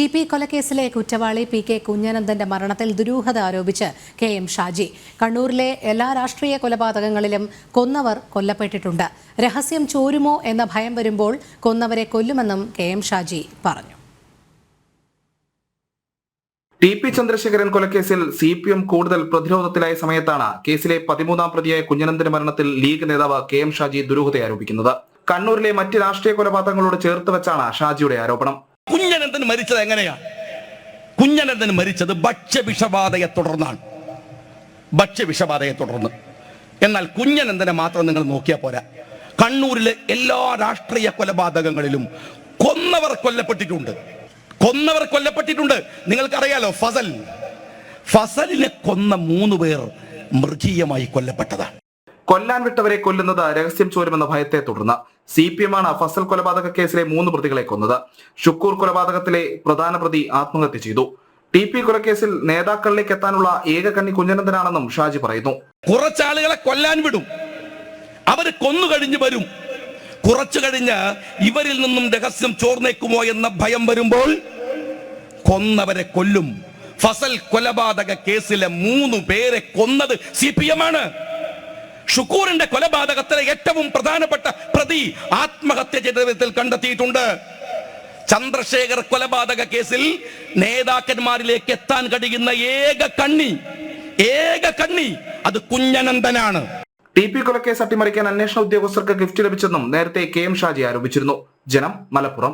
T P കൊലക്കേസിലെ കുറ്റവാളി P K കുഞ്ഞനന്ദന്റെ മരണത്തിൽ ദുരൂഹത ആരോപിച്ച് കെ എം ഷാജി. കണ്ണൂരിലെ എല്ലാ രാഷ്ട്രീയ കൊലപാതകങ്ങളിലും കൊന്നവർ കൊല്ലപ്പെട്ടിട്ടുണ്ട്. രഹസ്യം ചോരുമോ എന്ന ഭയം വരുമ്പോൾ കൊന്നവരെ കൊല്ലുമെന്നും കെ എം ഷാജി പറഞ്ഞു. ടി പി ചന്ദ്രശേഖരൻ കൊലക്കേസിൽ സി പി എം കൂടുതൽ പ്രതിരോധത്തിലായ സമയത്താണ് കേസിലെ പതിമൂന്നാം പ്രതിയായ കുഞ്ഞനന്ദന്റെ മരണത്തിൽ ലീഗ് നേതാവ് കെ എം ഷാജി ദുരൂഹത ആരോപിക്കുന്നത് കണ്ണൂരിലെ മറ്റ് രാഷ്ട്രീയ കൊലപാതകങ്ങളോട് ചേർത്ത് വെച്ചാണ് ഷാജിയുടെ ആരോപണം. കുഞ്ഞനന്ദൻ മരിച്ചത് എങ്ങനെയാ? കുഞ്ഞനന്ദൻ മരിച്ചത് ഭക്ഷ്യവിഷബാധയെ തുടർന്നാണ്. ഭക്ഷ്യവിഷബാധയെ തുടർന്ന്. എന്നാൽ കുഞ്ഞനന്ദനെ മാത്രം നിങ്ങൾ നോക്കിയാൽ പോരാ. കണ്ണൂരിലെ എല്ലാ രാഷ്ട്രീയ കൊലപാതകങ്ങളിലും കൊന്നവർ കൊല്ലപ്പെട്ടിട്ടുണ്ട്. കൊന്നവർ കൊല്ലപ്പെട്ടിട്ടുണ്ട്. നിങ്ങൾക്കറിയാലോ ഫസൽ. ഫസലിനെ കൊന്ന മൂന്ന് പേർ മൃഗീയമായി കൊല്ലപ്പെട്ടതാണ്. കൊല്ലാൻ വിട്ടവരെ കൊല്ലുന്നത് രഹസ്യം ചോരുമെന്ന ഭയത്തെ തുടർന്ന് സി പി എം ആണ് ഫസൽ കൊലപാതക കേസിലെ മൂന്ന് പ്രതികളെ കൊന്നത്. ഷുക്കൂർ കൊലപാതകത്തിലെ പ്രധാന പ്രതി ആത്മഹത്യ ചെയ്തു. ടി പി കൊലക്കേസിൽ നേതാക്കളിലേക്ക് എത്താനുള്ള ഏക കണ്ണി കുഞ്ഞനന്ദനാണെന്നും ഷാജി പറയുന്നു. കുറച്ചാളുകളെ കൊല്ലാൻ വിടും. അവർ കൊന്നു കഴിഞ്ഞ് വരും. കുറച്ചു കഴിഞ്ഞ് ഇവരിൽ നിന്നും രഹസ്യം ചോർന്നേക്കുമോ എന്ന ഭയം വരുമ്പോൾ കൊന്നവരെ കൊല്ലും. ഫസൽ കൊലപാതക കേസിലെ മൂന്ന് പേരെ കൊന്നത് സി പി എം ആണ് ഷുക്കൂറിന്റെ കൊലപാതകത്തിലെ ഏറ്റവും പ്രധാനപ്പെട്ട പ്രതി ആത്മഹത്യ ചരിത്രത്തിൽ കണ്ടെത്തിയിട്ടുണ്ട്. ചന്ദ്രശേഖർ കൊലപാതക കേസിൽ നേതാക്കന്മാരിലേക്ക് എത്താൻ കഴിയുന്ന ഏക കണ്ണി ഏക കണ്ണി അത് കുഞ്ഞനന്ദനാണ് ടി പി കൊലക്കേസ് അട്ടിമറിക്കാൻ അന്വേഷണ ഉദ്യോഗസ്ഥർക്ക് ഗിഫ്റ്റ് ലഭിച്ചെന്നും നേരത്തെ കെ എം ഷാജി ആരോപിച്ചിരുന്നു. ജനം മലപ്പുറം.